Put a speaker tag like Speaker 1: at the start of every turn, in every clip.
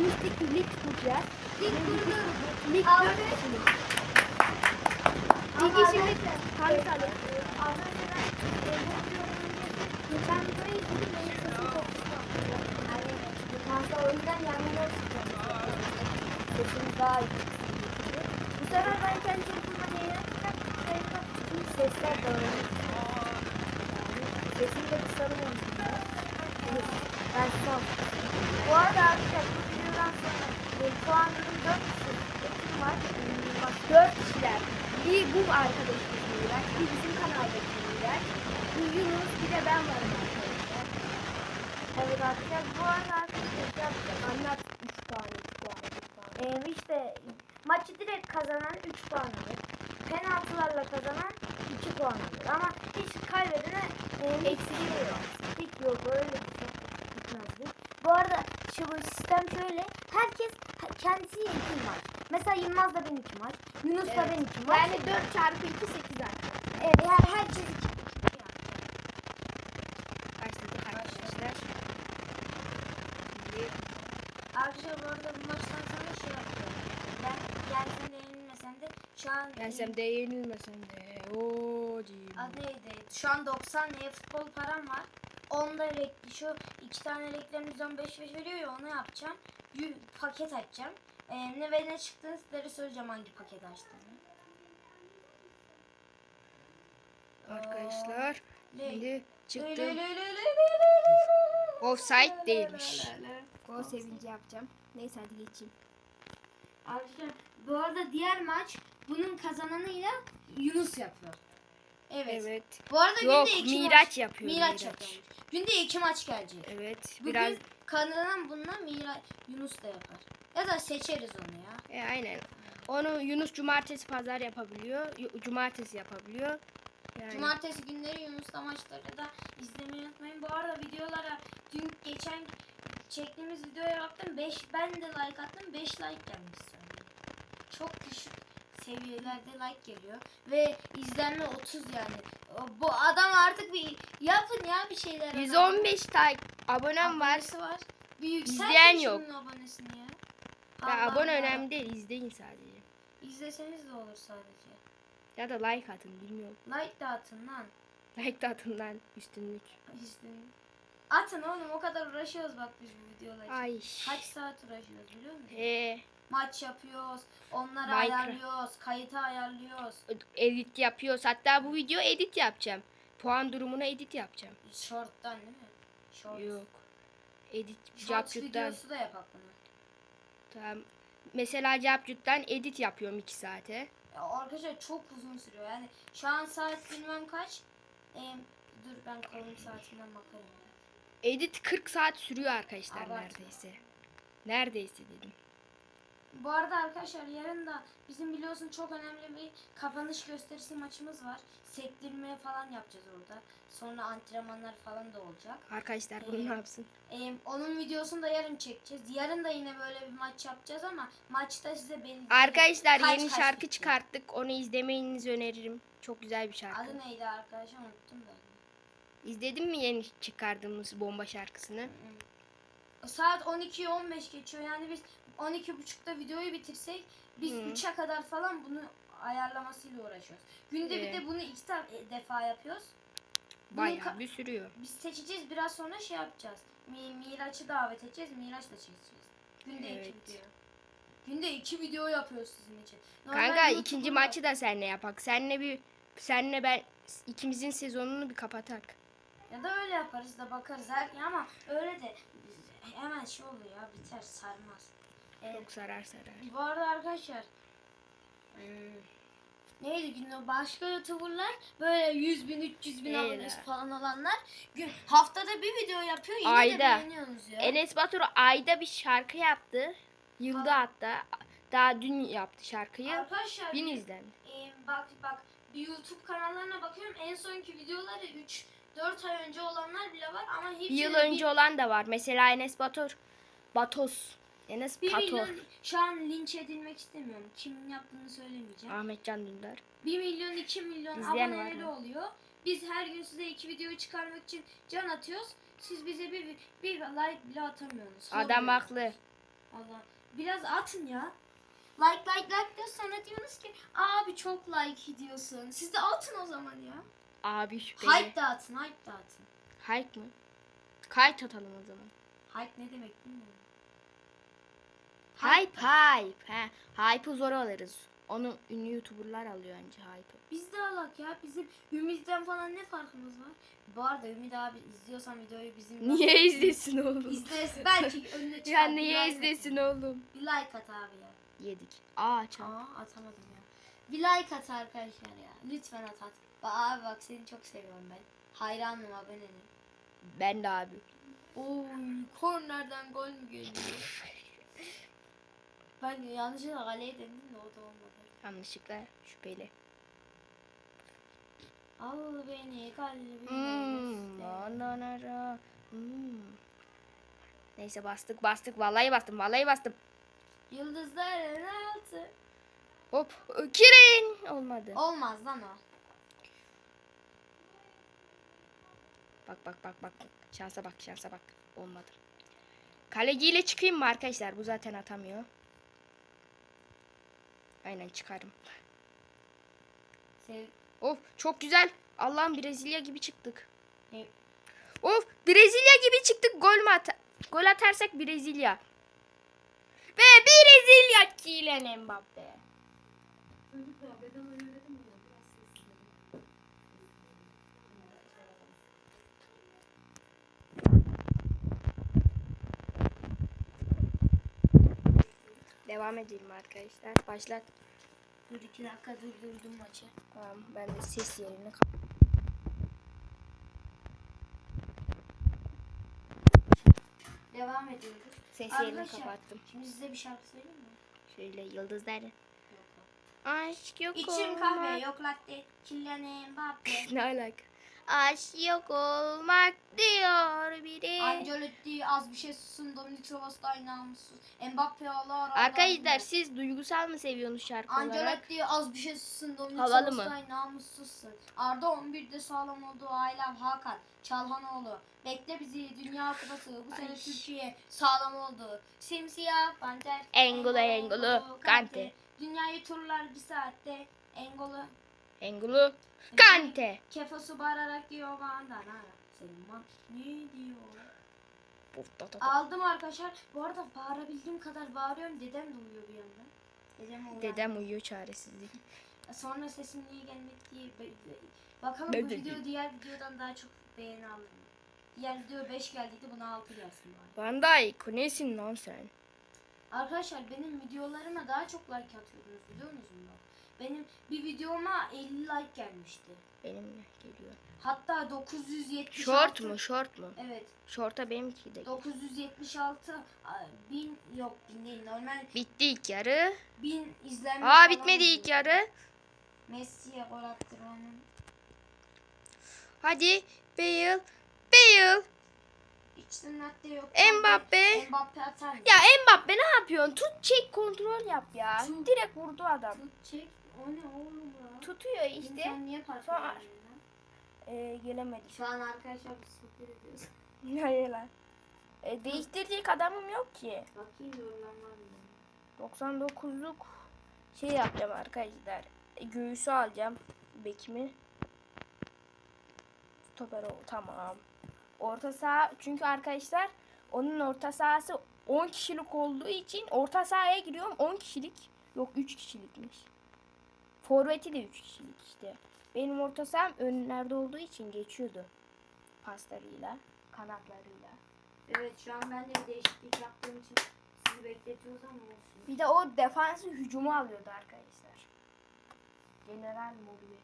Speaker 1: demiştik ki lig kuracağız.
Speaker 2: Lig kurduk.
Speaker 1: Lig
Speaker 2: Abi.
Speaker 1: 4 kişilik.
Speaker 2: Ama
Speaker 1: Ligi şimdi Hamit
Speaker 2: önce geçen videoyu izledim benim sesim kısık. Yani o yüzden yanına Sesim daha iyi. Bu sefer ben kendi telefonuma açacağım. Sesler dağılıyor. Yani sesim de kısalım Ben sağ Bu arada arkadaşlar videodan sonra e, şu an benim 4 kişi var. Bak
Speaker 1: 4 kişiler. Bir bu arkadaşımız Miraç, bir bizim kanaldaki Miraç, bir Yunus, bir de ben varım arkadaşlar.
Speaker 2: Evet arkadaşlar bu arada arkadaşlar şey.
Speaker 1: Anlat 3 tane, 3 tane, 3 tane.
Speaker 2: Ee, işte maçı direkt kazanan 3 puan alır. Penaltılarla kazanan 2 puan alır. Ama hiç kaybedene e, eksiği yok. Hiç yok öyle bir şey gitmezdi. Bu arada şu bu sistem şöyle. Herkes kendisi iki maç. Mesela Yılmaz da ben iki maç. Yunus da
Speaker 1: Evet.
Speaker 2: ben iki maç.
Speaker 1: Yani 4 çarpı 2, 8 arkadaşlar.
Speaker 2: Evet, yani herkes iki.
Speaker 1: Başladık arkadaşlar.
Speaker 2: Arkadaşlar bu arada bu maçtan sonra şey yapıyorum. Ben gelsem de yenilmesem de şu an
Speaker 3: Gelsem de yenilmesem de. Oo diyeyim.
Speaker 2: Adı neydi? Şu an 90 liraya futbol param var. Onda rekli şu iki tane reklam 115 5 veriyor ya onu yapacağım. Yü- paket açacağım. Ee, ne ve ne çıktığını sizlere söyleyeceğim hangi paket açtığımı.
Speaker 3: Arkadaşlar şimdi çıktım. Offside değilmiş.
Speaker 1: Gol sevinci yapacağım. Neyse hadi geçeyim.
Speaker 2: Arkadaşlar bu arada diğer maç bunun kazananıyla Yunus yapıyor. Evet.
Speaker 3: Evet.
Speaker 2: Bu arada
Speaker 3: Yok
Speaker 2: günde iki
Speaker 3: Miraç
Speaker 2: maç,
Speaker 3: yapıyor.
Speaker 2: Miraç,
Speaker 3: Miraç.
Speaker 2: yapıyor. Günde iki maç gelecek.
Speaker 3: Evet.
Speaker 2: Bugün
Speaker 3: Biraz
Speaker 2: kazanan bununla Miraç Yunus da yapar. Ya da seçeriz onu ya.
Speaker 3: e, aynen. Onu Yunus cumartesi pazar yapabiliyor. Cumartesi yapabiliyor. Yani
Speaker 2: Cumartesi günleri Yunus'la maçları da izlemeyi unutmayın. Bu arada videolara dün geçen çektiğimiz videoya baktım. 5 ben de like attım. 5 like gelmiş sonra. Çok düşük seviyelerde like geliyor ve izlenme 30 yani. Bu adam artık bir yapın ya bir şeyler. adamın.
Speaker 3: 115 tak abonem var.
Speaker 2: Abonesi var. Bir yükseltin
Speaker 3: yok.
Speaker 2: abonesini ya.
Speaker 3: Ya
Speaker 2: Allah
Speaker 3: abone
Speaker 2: Allah.
Speaker 3: önemli değil. izleyin sadece.
Speaker 2: İzleseniz de olur sadece.
Speaker 3: Ya da like atın bilmiyorum.
Speaker 2: Like de atın lan.
Speaker 3: Like de atın lan üstünlük.
Speaker 2: İzleyin. Atın oğlum o kadar uğraşıyoruz bak biz bu videolar için.
Speaker 3: Ay.
Speaker 2: Kaç saat uğraşıyoruz biliyor musun?
Speaker 3: He.
Speaker 2: Maç yapıyoruz, onları
Speaker 3: Minecraft.
Speaker 2: ayarlıyoruz, kayıtı ayarlıyoruz.
Speaker 3: Edit yapıyoruz. Hatta bu video edit yapacağım. Puan durumuna edit yapacağım.
Speaker 2: Short'tan değil mi? Short.
Speaker 3: Yok. Edit Capcut'tan.
Speaker 2: videosu da bunu.
Speaker 3: Tamam. Mesela Capcut'tan edit yapıyorum 2 saate.
Speaker 2: Ya arkadaşlar çok uzun sürüyor. Yani şu an saat bilmem kaç. Ee, dur ben kolum saatinden bakarım. ya.
Speaker 3: Edit 40 saat sürüyor arkadaşlar
Speaker 2: Abartma.
Speaker 3: neredeyse. Neredeyse dedim.
Speaker 2: Bu arada arkadaşlar yarın da bizim biliyorsun çok önemli bir kapanış gösterisi maçımız var. Sektirme falan yapacağız orada. Sonra antrenmanlar falan da olacak.
Speaker 3: Arkadaşlar bunu
Speaker 2: Ee,
Speaker 3: ne yapsın?
Speaker 2: Ee, onun videosunu da yarın çekeceğiz. Yarın da yine böyle bir maç yapacağız ama maçta size belli
Speaker 3: Arkadaşlar
Speaker 2: Kaç
Speaker 3: yeni
Speaker 2: kaç
Speaker 3: şarkı
Speaker 2: bitti?
Speaker 3: çıkarttık. Onu izlemenizi öneririm. Çok güzel bir şarkı.
Speaker 2: Adı neydi arkadaşlar unuttum da.
Speaker 3: İzledin mi yeni çıkardığımız bomba şarkısını?
Speaker 2: Saat 12'ye 15 geçiyor. Yani biz 12.30'da videoyu bitirsek biz
Speaker 3: Hı.
Speaker 2: 3'e kadar falan bunu ayarlamasıyla uğraşıyoruz. Günde bir de bunu iki e, defa yapıyoruz. Bunu
Speaker 3: Bayağı
Speaker 2: ka-
Speaker 3: bir sürüyor.
Speaker 2: Biz seçeceğiz biraz sonra şey yapacağız. Mi Miraç'ı davet edeceğiz. Miraç'la çekeceğiz. Günde
Speaker 3: Evet.
Speaker 2: iki video. Günde iki video yapıyoruz sizin için. Normal
Speaker 3: Kanka
Speaker 2: YouTube'un
Speaker 3: ikinci
Speaker 2: da-
Speaker 3: maçı da senle yapak. Senle bir senle ben ikimizin sezonunu bir kapatak.
Speaker 2: Ya da öyle yaparız da bakarız. Her, ama öyle de hemen şey oluyor ya biter sarmaz. Evet.
Speaker 3: Çok sarar sarar.
Speaker 2: Bu arada arkadaşlar hmm, neydi günde başka youtuberlar böyle 100 bin 300 bin
Speaker 3: Neyle?
Speaker 2: abonesi falan olanlar gün haftada bir video yapıyor yine de
Speaker 3: Ayda.
Speaker 2: beğeniyorsunuz ya.
Speaker 3: Enes Batur ayda bir şarkı yaptı. Yılda hatta. Daha dün yaptı şarkıyı.
Speaker 2: Arkadaşlar
Speaker 3: Bin
Speaker 2: bir-
Speaker 3: izlendi.
Speaker 2: e, bak bak bir YouTube kanallarına bakıyorum en sonki videoları 3 4 ay önce olanlar bile var ama hepsi
Speaker 3: Bir yıl
Speaker 2: de
Speaker 3: önce olan da var. Mesela Enes Batur. Batos. Enes
Speaker 2: bir milyon şu an linç edilmek istemiyorum. Kimin yaptığını söylemeyeceğim.
Speaker 3: Ahmet Can Dündar.
Speaker 2: 1 milyon 2 milyon
Speaker 3: İzleyen var mı?
Speaker 2: oluyor. Biz her gün size iki video çıkarmak için can atıyoruz. Siz bize bir, bir like bile atamıyorsunuz.
Speaker 3: Adam haklı.
Speaker 2: Allah. Biraz atın ya. Like like like diyor sonra diyorsunuz ki abi çok like diyorsun. Siz de atın o zaman ya.
Speaker 3: Abi şüpheli.
Speaker 2: Hype de atın, hype de atın.
Speaker 3: Hype mı? Kayıt atalım o zaman.
Speaker 2: Hype ne demek bilmiyorum.
Speaker 3: Hype hype. He. Hype'ı zor alırız. Onu ünlü youtuberlar alıyor önce hype'ı.
Speaker 2: Biz de alak ya. Bizim Ümit'ten falan ne farkımız var? Bu arada Ümit abi izliyorsan videoyu bizim
Speaker 3: Niye izlesin oğlum?
Speaker 2: İzlesin. Belki önüne çıkar.
Speaker 3: Ya niye
Speaker 2: like
Speaker 3: izlesin
Speaker 2: at.
Speaker 3: oğlum?
Speaker 2: Bir like at abi ya.
Speaker 3: Yedik. Aa çal.
Speaker 2: Aa atamadım ya. Bir like at arkadaşlar ya. Lütfen at at. Bak abi bak seni çok seviyorum ben. Hayranım abonenim.
Speaker 3: Ben de abi.
Speaker 2: Oy kornerden gol mü geliyor? ben yanlışlıkla kaleye dedim de o da olmadı.
Speaker 3: Yanlışlıkla şüpheli.
Speaker 2: Al beni kalbime.
Speaker 3: Hmm. na, na. Hmm. Neyse bastık bastık. Vallahi bastım vallahi bastım.
Speaker 2: Yıldızların altı.
Speaker 3: Hop. Kirin. Olmadı.
Speaker 2: Olmaz lan o.
Speaker 3: Bak bak bak bak. Şansa bak şansa bak. Olmadı. Kaleciyle çıkayım mı arkadaşlar? Bu zaten atamıyor. Aynen çıkarım.
Speaker 2: Sev
Speaker 3: Of çok güzel. Allah'ım Brezilya gibi çıktık.
Speaker 2: Ne?
Speaker 3: Of Brezilya gibi çıktık. Gol mü atar? Gol atarsak Brezilya. Ve Brezilya Kylian Mbappe. Devam edelim arkadaşlar. Başlat.
Speaker 2: Dur iki dakika durdurdum maçı.
Speaker 3: Tamam ben de ses yerini kap-
Speaker 2: Devam ediyoruz.
Speaker 3: ses yerini
Speaker 2: Arkadaşlar,
Speaker 3: kapattım.
Speaker 2: Şimdi size bir şarkı söyleyeyim mi?
Speaker 3: Şöyle yıldızlar.
Speaker 2: Yok.
Speaker 3: Aşk yok
Speaker 2: İçim
Speaker 3: olmak.
Speaker 2: kahve yok latte. Kylian Mbappe.
Speaker 3: Ne alaka? Aşk yok olmak diyor biri.
Speaker 2: Ancelotti az bir şey susun. Dominik Szoboszlai namussuz. Mbappe
Speaker 3: Arkadaşlar siz duygusal mı seviyorsunuz şarkı olarak?
Speaker 2: Ancelotti az bir şey susun. Dominik
Speaker 3: Havalı mı?
Speaker 2: Szoboszlai namussuzsun. Arda 11'de sağlam oldu. Ailem Hakan. Çalhanoğlu. Bekle bizi Dünya Kupası. Bu sene
Speaker 3: Ay.
Speaker 2: Türkiye sağlam oldu. Simsiyah panter.
Speaker 3: Engolo, Engolo, Kante.
Speaker 2: Dünyayı turlar bir saatte. Engolo.
Speaker 3: Engulu Kante.
Speaker 2: Kefosu bağırarak diyor bana. Senin man ne diyor? Aldım arkadaşlar. Bu arada bağırabildiğim kadar bağırıyorum. Dedem de uyuyor bir yandan. Dedem uyuyor.
Speaker 3: Dedem uyuyor çaresizlik.
Speaker 2: Sonra sesim niye gelmek diye bakalım
Speaker 3: Ben
Speaker 2: bu
Speaker 3: de
Speaker 2: video diğer videodan daha çok beğeni alır mı? Diğer video 5 geldiydi buna 6 gelsin bari.
Speaker 3: Van Dijk nesin lan sen?
Speaker 2: Arkadaşlar benim videolarıma daha çok like atıyordunuz biliyor musunuz? Benim bir videoma 50 like gelmişti.
Speaker 3: Benimle geliyor.
Speaker 2: Hatta 976
Speaker 3: Short mu short mu?
Speaker 2: Evet.
Speaker 3: Short'a benimki de.
Speaker 2: 976 a, bin yok bin değil normal
Speaker 3: Bitti ilk yarı.
Speaker 2: bin izlenme
Speaker 3: Aa bitmedi ilk yarı.
Speaker 2: Messi'ye gol attır onun.
Speaker 3: Hadi Bale. Bale.
Speaker 2: İçten latte yok.
Speaker 3: Mbappe.
Speaker 2: Mbappe atar?
Speaker 3: Ya Mbappe ne yapıyorsun? Tut çek kontrol yap ya.
Speaker 2: Tut.
Speaker 3: Direkt vurdu adam.
Speaker 2: Tut çek. O ne oğlum ya?
Speaker 3: Tutuyor işte.
Speaker 2: Sen niye ya?
Speaker 3: Ee, gelemedi.
Speaker 2: Şu an arkadaşlar biz sohbet ediyoruz.
Speaker 3: Hayır lan. E, değiştirecek adamım yok ki.
Speaker 2: Bakayım mı?
Speaker 3: 99'luk şey yapacağım arkadaşlar. E, göğüsü alacağım. Bekimi. Stoper ol. Tamam. Orta saha çünkü arkadaşlar onun orta sahası 10 kişilik olduğu için orta sahaya giriyorum 10 kişilik. Yok 3 kişilikmiş. Forveti de 3 kişilik işte. Benim orta saham önlerde olduğu için geçiyordu. Paslarıyla, kanatlarıyla.
Speaker 2: Evet şu an ben de bir değişiklik yaptığım için sizi bekletiyoruz ama olsun.
Speaker 3: Bir de o defansı hücumu alıyordu arkadaşlar. General Mobiye.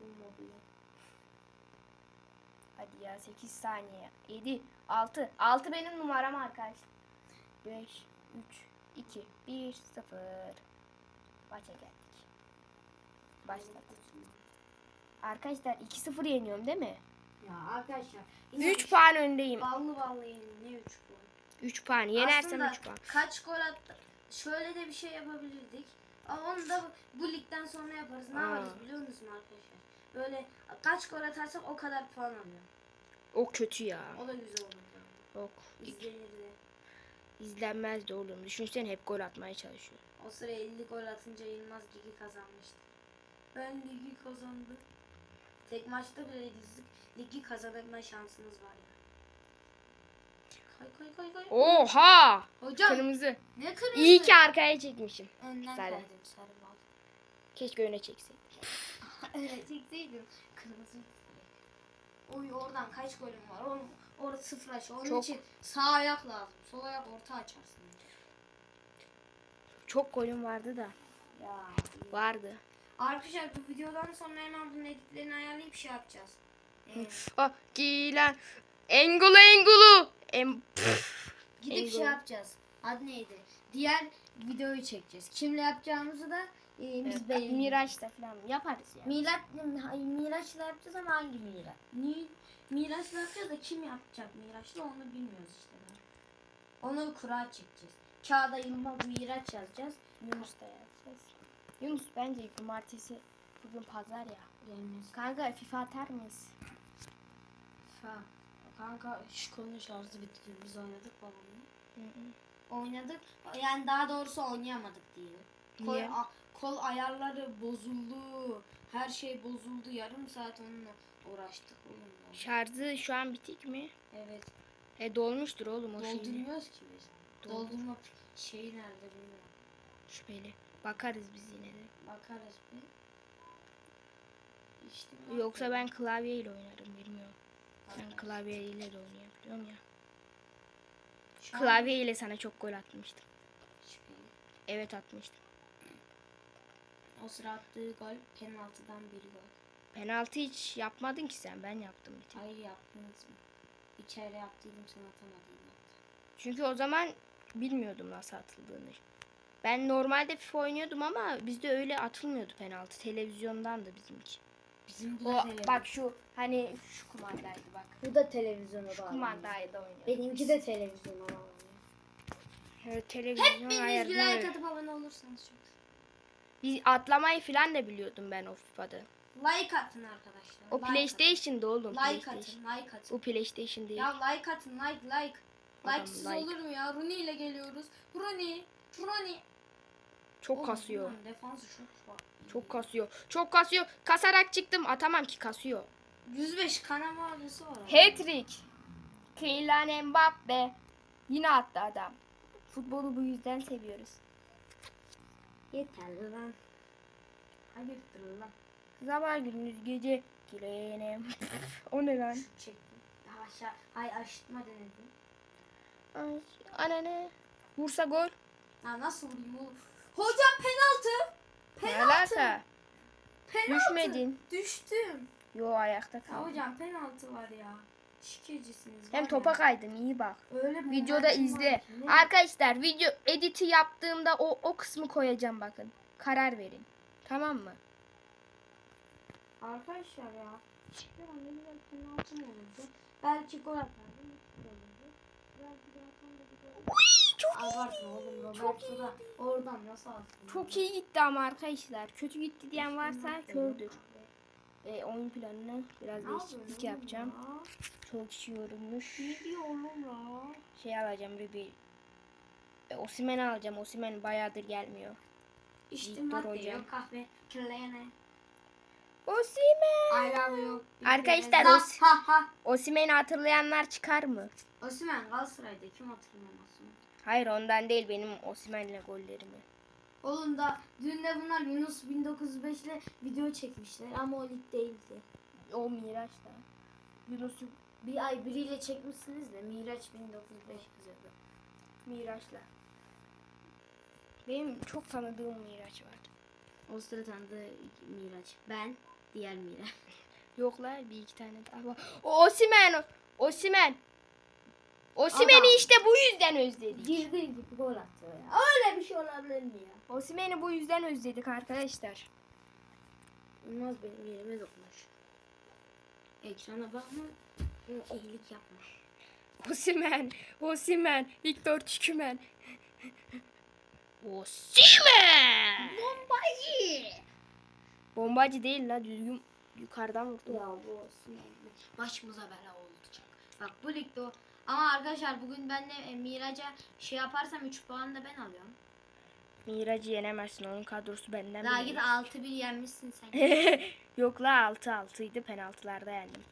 Speaker 3: Bu Mobiye. Hadi ya 8 saniye. 7, 6. 6 benim numaram arkadaşlar. 5, 3, 2, 1, 0. Maça geldik. Başladık. Arkadaşlar 2-0 yeniyorum değil mi?
Speaker 2: Ya arkadaşlar. yine
Speaker 3: 3 puan öndeyim.
Speaker 2: Ballı ballı yenildi. Ne 3 puan?
Speaker 3: 3 puan. Yenersem
Speaker 2: Aslında
Speaker 3: 3 puan.
Speaker 2: kaç gol attı? Şöyle de bir şey yapabilirdik. Ama onu da bu ligden sonra yaparız. Ne
Speaker 3: Aa.
Speaker 2: yaparız biliyor musun arkadaşlar? Böyle kaç gol atarsak o kadar puan alıyor.
Speaker 3: O kötü ya.
Speaker 2: O da güzel olur. yani.
Speaker 3: Yok.
Speaker 2: İzlenirdi.
Speaker 3: İzlenmezdi oğlum. Düşünsene hep gol atmaya çalışıyor.
Speaker 2: O sıra 50 gol atınca Yılmaz ligi kazanmıştı. Ben ligi kazandım. Tek maçta bile ligi, ligi kazanabilme şansınız var ya. Kay kay kay kay.
Speaker 3: Oha!
Speaker 2: Hocam
Speaker 3: Kırmızı.
Speaker 2: ne kırmızı?
Speaker 3: İyi ki arkaya çekmişim.
Speaker 2: Önden
Speaker 3: Sarı.
Speaker 2: kaydım sarı bal.
Speaker 3: Keşke öne çekseydim.
Speaker 2: Evet çekseydim. Kırmızı. Oy oradan kaç golüm var? Oğlum orada sıfır aç. Onun
Speaker 3: Çok.
Speaker 2: için sağ ayak lazım. Sol ayak orta açarsın.
Speaker 3: Çok golüm vardı da.
Speaker 2: Ya.
Speaker 3: Vardı.
Speaker 2: Arkadaşlar bu videodan sonra hemen bunun editlerini ayarlayıp şey yapacağız. Ee,
Speaker 3: Ah giyilen. Engulu engulu. Em
Speaker 2: gidip
Speaker 3: Engel.
Speaker 2: şey yapacağız. Adı neydi? Diğer videoyu çekeceğiz. Kimle yapacağımızı da e, biz belirleyeceğiz.
Speaker 3: Miraç'ta falan yaparız ya.
Speaker 2: Milat, hayır, Miraç'la yapacağız ama hangi Miraç? Ni, Miraç'la yapacağız da kim yapacak Miraç'la onu bilmiyoruz işte. Onu kura çekeceğiz. Kağıda Yılmaz Miraç yazacağız.
Speaker 3: Yunus da yapacağız. Yunus bence cumartesi bugün pazar ya.
Speaker 2: Gelmez.
Speaker 3: Kanka FIFA atar mıyız?
Speaker 2: Ha. Kanka şu kolun şarjı bitti. Biz oynadık babamla. Oynadık. Yani daha doğrusu oynayamadık diyelim. Kol,
Speaker 3: Niye?
Speaker 2: a- kol ayarları bozuldu. Her şey bozuldu. Yarım saat onunla uğraştık oğlum.
Speaker 3: Şarjı şu an bitik mi?
Speaker 2: Evet.
Speaker 3: E dolmuştur oğlum o şey.
Speaker 2: Doldurmuyoruz ki biz.
Speaker 3: Doldur.
Speaker 2: Doldurma şeyi nerede bilmiyorum.
Speaker 3: Şüpheli. Bakarız biz yine de.
Speaker 2: Bakarız bir. İşte
Speaker 3: Yoksa ben klavyeyle oynarım bilmiyorum. Ben klavyeyle de oynayabiliyorum ya.
Speaker 2: Şu
Speaker 3: Klavyeyle sana çok gol atmıştım. Evet atmıştım.
Speaker 2: O sıra attığı gol penaltıdan bir gol.
Speaker 3: Penaltı hiç yapmadın ki sen. Ben yaptım bir tek.
Speaker 2: Hayır yaptınız mı? Kere yaptıydım sen atamadıydın.
Speaker 3: Çünkü o zaman bilmiyordum nasıl atıldığını. Ben normalde FIFA oynuyordum ama bizde öyle atılmıyordu penaltı. Televizyondandı bizim için.
Speaker 2: Bizim
Speaker 3: O bak şu hani şu kumandaydı bak.
Speaker 2: bu da televizyona
Speaker 3: Şu
Speaker 2: bağlı.
Speaker 3: kumandaydı oynuyor.
Speaker 2: Benimki de televizyona bağlı.
Speaker 3: Evet, televizyon
Speaker 2: Hepiniz like atıp abone olursanız çok.
Speaker 3: Biz atlamayı falan da biliyordum ben o FIFA'da.
Speaker 2: Like atın arkadaşlar.
Speaker 3: O
Speaker 2: like
Speaker 3: PlayStation'da oğlum.
Speaker 2: Atın. Like
Speaker 3: PlayStation.
Speaker 2: atın, like atın.
Speaker 3: O PlayStation değil.
Speaker 2: Ya like atın, like, like.
Speaker 3: Adam
Speaker 2: Like'sız
Speaker 3: like.
Speaker 2: olur mu ya? Rooney ile geliyoruz. Rooney, Rooney.
Speaker 3: Çok
Speaker 2: Oğlum,
Speaker 3: kasıyor.
Speaker 2: Defansı çok var.
Speaker 3: Çok kasıyor. Çok kasıyor. Kasarak çıktım. Atamam ki kasıyor.
Speaker 2: 105 kanama adresi var. abi.
Speaker 3: Hat-trick. Kylian Mbappe. Yine attı adam. Futbolu bu yüzden seviyoruz.
Speaker 2: Yeter lan. Hayırdır lan.
Speaker 3: Sabah gündüz gece Kylian. O ne lan?
Speaker 2: Çektim. Daha aşağı. Hay aşıtma denedim.
Speaker 3: Ay, ananı. Vursa gol.
Speaker 2: Ya nasıl vurayım oğlum? Hocam penaltı.
Speaker 3: Ne
Speaker 2: Penaltı.
Speaker 3: alaka?
Speaker 2: Penaltı.
Speaker 3: Düşmedin.
Speaker 2: Düştüm.
Speaker 3: Yo ayakta
Speaker 2: Ya hocam penaltı var ya. Şikecisiniz.
Speaker 3: Hem
Speaker 2: var
Speaker 3: topa
Speaker 2: ya.
Speaker 3: kaydım iyi bak.
Speaker 2: Öyle bir
Speaker 3: Videoda
Speaker 2: var
Speaker 3: izle.
Speaker 2: ki, ne?
Speaker 3: Arkadaşlar video editi yaptığımda o o kısmı koyacağım bakın. Karar verin. Tamam mı?
Speaker 2: Arkadaşlar ya. Ya ne güzel penaltı mı olurdu? Belki gol atardım. gol. Belki de atan da bir gol.
Speaker 3: Çok
Speaker 2: Abartma oğlum. Da oradan nasıl attın?
Speaker 3: Çok iyi gitti ama arkadaşlar. Kötü gitti diyen varsa kördür. E, oyun planını biraz değişiklik yapacağım. Çok kişi yorulmuş.
Speaker 2: Ne diyor oğlum ya?
Speaker 3: Şey alacağım Ruby. E, Osimen alacağım. Osimen bayağıdır gelmiyor. Victor
Speaker 2: madde yok kahve. Kirleyene.
Speaker 3: Osimen.
Speaker 2: I love you.
Speaker 3: Arkadaşlar, Os-. Osimen'i hatırlayanlar çıkar mı?
Speaker 2: Osman Galatasaray'da kim hatırlamaz?
Speaker 3: Hayır ondan değil benim Osimen'le gollerimi.
Speaker 2: Oğlum da dün de bunlar Yunus 1905 ile video çekmişler ama o lig değildi.
Speaker 3: O Miraç'ta. Yunus'u
Speaker 2: Bir ay biriyle çekmişsiniz de Miraç 1905 kızıyordu.
Speaker 3: Miraç'la. Benim çok tanıdığım Miraç var.
Speaker 2: O sıra tanıdığı Miraç. Ben, diğer Miraç.
Speaker 3: Yok la bir iki tane daha var. O Osimen. Osimen. Osimen'i
Speaker 2: Adam.
Speaker 3: işte bu yüzden özledik.
Speaker 2: Girdiği gibi gol attı ya. Öyle bir şey olabilir mi ya?
Speaker 3: Osimen'i bu yüzden özledik arkadaşlar.
Speaker 2: Olmaz benim yerime dokunmuş. Ekrana bakma. O iyilik yapma.
Speaker 3: Osimen. Osimen. Viktor Çükümen. Osimen.
Speaker 2: Bombacı.
Speaker 3: Bombacı değil la düzgün yukarıdan vurdu.
Speaker 2: Ya bu olsun. Başımıza bela olacak. Bak bu ligde o Ama arkadaşlar bugün ben de e, Miraç'a şey yaparsam 3 puan da ben alıyorum.
Speaker 3: Miraç'ı yenemezsin. Onun kadrosu benden
Speaker 2: Daha git
Speaker 3: iyi.
Speaker 2: 6-1 yenmişsin sen.
Speaker 3: Yok la 6-6'ydı penaltılarda yendim.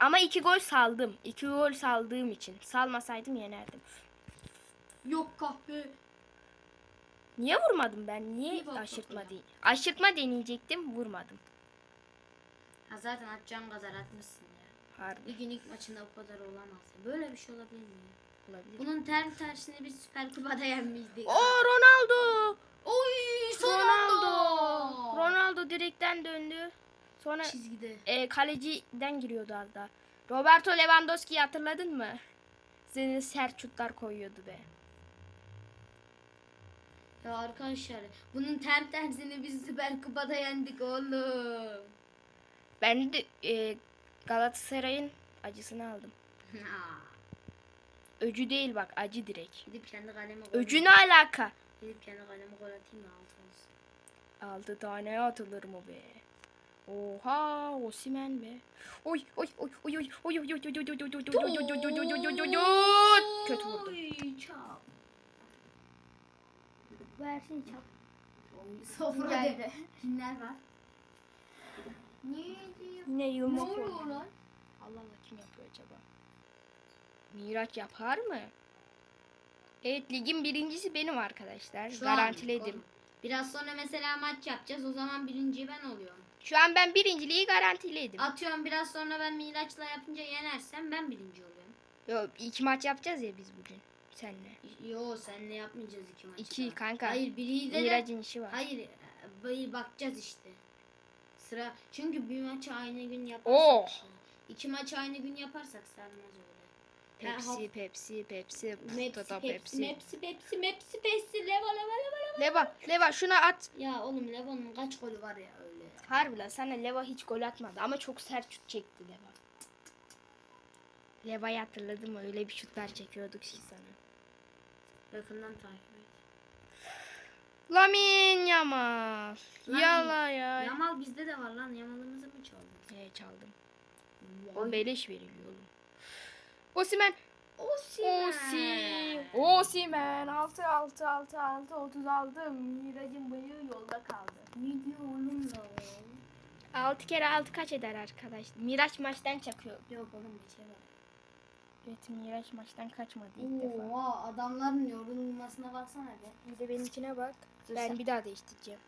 Speaker 3: Ama 2 gol saldım. 2 gol saldığım için. Salmasaydım yenerdim.
Speaker 2: Yok kahpe.
Speaker 3: Niye vurmadım ben? Niye
Speaker 2: İyi bak
Speaker 3: aşırtma değil? Aşırtma deneyecektim vurmadım.
Speaker 2: Ha zaten atacağın kadar atmışsın ya.
Speaker 3: Harbi
Speaker 2: Bir gün ilk maçında bu kadar olamaz. Böyle bir şey olabilir mi?
Speaker 3: olabilir.
Speaker 2: Bunun ter tersini biz Süper Kupa'da yenmiştik.
Speaker 3: Oo Ronaldo!
Speaker 2: Oy son
Speaker 3: Ronaldo!
Speaker 2: anda.
Speaker 3: Ronaldo direkten döndü. Sonra
Speaker 2: Çizgide.
Speaker 3: e, kaleciden giriyordu az daha. Roberto Lewandowski'yi hatırladın mı? Seni sert şutlar koyuyordu be.
Speaker 2: Ya arkadaşlar bunun ter tersini biz Süper Kupa'da yendik oğlum.
Speaker 3: Ben de e, Galatasaray'ın acısını aldım. Öcü değil bak acı direkt.
Speaker 2: Gidip kendi kaleme gol.
Speaker 3: Öcü ne alaka?
Speaker 2: Gidip kendi kaleme gol atayım da altı olsun.
Speaker 3: Altı tane atılır mı be? Oha Osimen be. Oy oy oy oy oy oy oy oy oy oy oy oy oy oy oy oy oy oy oy oy. Kötü vurdum.
Speaker 2: Oy, çap.
Speaker 1: Versin çap.
Speaker 2: Oy, Sofrada
Speaker 1: Geldi.
Speaker 2: kimler var? Niye?
Speaker 3: Yine
Speaker 2: Ne
Speaker 3: yılmak
Speaker 2: oluyor
Speaker 3: oldu.
Speaker 2: lan?
Speaker 3: Allah Allah kim yapıyor acaba? Miraç yapar mı? Evet ligin birincisi benim arkadaşlar.
Speaker 2: Şu an
Speaker 3: Garantiledim.
Speaker 2: oğlum. Biraz sonra mesela maç yapacağız. O zaman birinci ben oluyorum.
Speaker 3: Şu an ben birinciliği garantiledim.
Speaker 2: Atıyorum biraz sonra ben Miraç'la yapınca yenersem ben birinci oluyorum.
Speaker 3: Yo, iki maç yapacağız ya biz bugün. Senle.
Speaker 2: Yo seninle yapmayacağız iki maçı.
Speaker 3: İki kanka.
Speaker 2: Hayır biriyle de
Speaker 3: Miraç'ın işi var.
Speaker 2: Hayır, e, bakacağız işte. Sıra çünkü bir maçı aynı gün yaparsak.
Speaker 3: Oh!
Speaker 2: İki maçı aynı gün yaparsak sarmaz öyle.
Speaker 3: Pepsi. Pepsi, Pepsi, Tata
Speaker 2: Pepsi,
Speaker 3: Pepsi.
Speaker 2: Mepsi, Pepsi, Mepsi, Pepsi, Leva, Leva, Leva, Leva.
Speaker 3: Leva, Leva şuna at.
Speaker 2: Ya oğlum Leva'nın kaç golü var ya öyle.
Speaker 3: Harbi lan sana Leva hiç gol atmadı ama çok sert şut çekti Leva. Leva'yı hatırladım? Öyle bir şutlar çekiyorduk ki sana.
Speaker 2: Yakından takip.
Speaker 3: Lamin Yamal.
Speaker 2: Lamin
Speaker 3: Yala ya.
Speaker 2: Yamal bizde de var lan. Yamal'ımızı mı çaldın?
Speaker 3: Ee, çaldım. O beleş veriliyor oğlum. Osimen.
Speaker 2: Osimhen.
Speaker 3: Osi. Osimen. 6 6 6 6 30 aldım. Miraç'ın bıyığı yolda kaldı.
Speaker 2: Ne diyor oğlum da?
Speaker 3: 6 kere 6 kaç eder arkadaş? Miraç maçtan çakıyor.
Speaker 2: Yok oğlum bir şey var.
Speaker 3: Evet Miraç maçtan kaçmadı ilk defa.
Speaker 2: Oha adamların yorulmasına baksana be.
Speaker 3: Bir de benimkine bak.
Speaker 2: Dur
Speaker 3: Ben
Speaker 2: sen-
Speaker 3: bir daha değiştireceğim.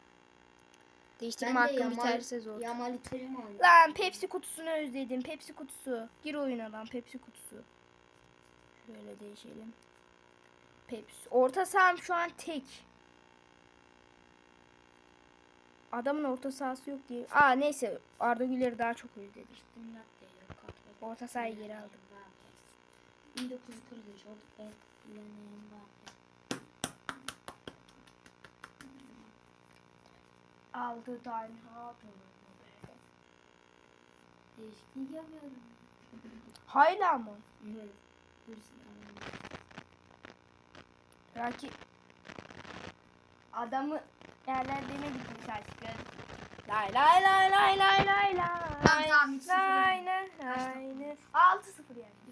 Speaker 3: Değiştirme
Speaker 2: Ben de
Speaker 3: hakkım
Speaker 2: Yamal,
Speaker 3: biterse zor.
Speaker 2: Yamal İtalya aldım.
Speaker 3: Lan Pepsi kutusunu özledim. Pepsi kutusu. Gir oyuna lan Pepsi kutusu. Şöyle değişelim. Pepsi. Orta saham şu an tek. Adamın orta sahası yok diye. Aa neyse Arda Güler'i daha çok özledim. Orta sahayı geri aldım.
Speaker 2: 1943 oldu. Evlenelim bari.
Speaker 3: Aldı tane aldı.
Speaker 2: Değişiklik yapıyorum.
Speaker 3: Hala mı?
Speaker 2: Evet. Hırsız
Speaker 3: Belki adamı yerlerine gittim saçları. Lay lay lay lay lay lay lay.
Speaker 2: Tamam tamam.
Speaker 3: Lay lay lay. 6-0 yani.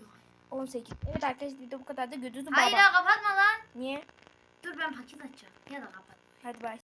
Speaker 3: 18. Evet arkadaşlar video bu kadar da mü?
Speaker 2: Hayır
Speaker 3: Baba.
Speaker 2: ya kapatma lan.
Speaker 3: Niye?
Speaker 2: Dur ben paket açacağım. Ya da kapat.
Speaker 3: Hadi bay.